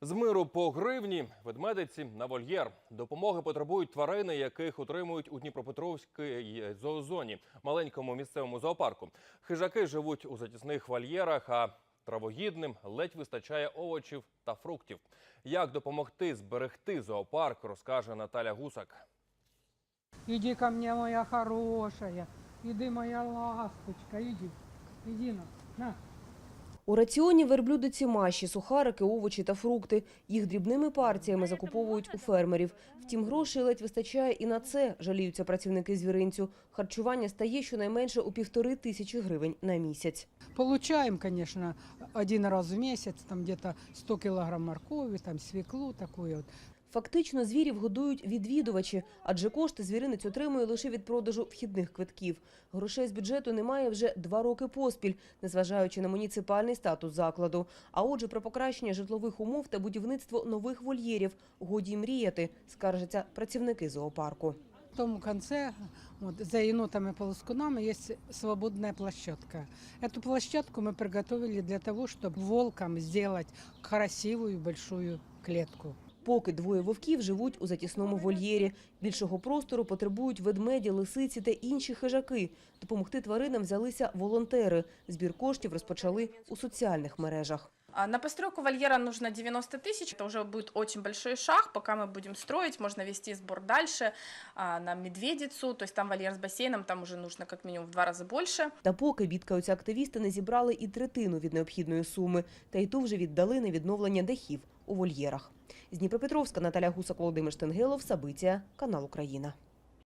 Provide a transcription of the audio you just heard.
З миру по гривні ведмедиці на вольєр. Допомоги потребують тварини, яких утримують у Дніпропетровській зоозоні, маленькому місцевому зоопарку. Хижаки живуть у затісних вольєрах, а травоїдним ледь вистачає овочів та фруктів. Як допомогти зберегти зоопарк, розкаже Наталя Гусак. Иди ко мне, моя хорошая. Иди, моя ласточка, иди. Иди на, на. У раціоні верблюдиці маші, сухарики, овочі та фрукти. Їх дрібними партіями закуповують у фермерів. Втім, грошей ледь вистачає і на це, жаліються працівники звіринцю. Харчування стає щонайменше у півтори тисячі гривень на місяць. Получаємо, звісно, один раз в місяць, там где-то 100 кілограм моркові, там свіклу, таку. Фактично звірів годують відвідувачі, адже кошти звіринець отримує лише від продажу вхідних квитків. Грошей з бюджету немає вже два роки поспіль, незважаючи на муніципальний статус закладу. А отже, про покращення житлових умов та будівництво нових вольєрів годі й мріяти, скаржаться працівники зоопарку. В том конце, вот, за енотами полоскунами, есть свободная площадка. Эту площадку мы приготовили для того, чтобы волкам сделать красивую большую клетку. Поки двоє вовків живуть у затісному вольєрі. Більшого простору потребують ведмеді, лисиці та інші хижаки. Допомогти тваринам взялися волонтери. Збір коштів розпочали у соціальних мережах. А На постройку вольера нужно 90 тысяч. Это уже будет очень большой шаг. Пока мы будем строить, можно вести сбор дальше а, на Медведицу. То есть там вольер с бассейном, там уже нужно как минимум в два раза больше. Та поки бідкаються активісти, не зібрали і третину від необхідної суми. Та й ту вже віддали на відновлення дахів у вольєрах. З Дніпропетровська Наталя Гусак, Володимир Штенгелов, Сабиція, канал Україна.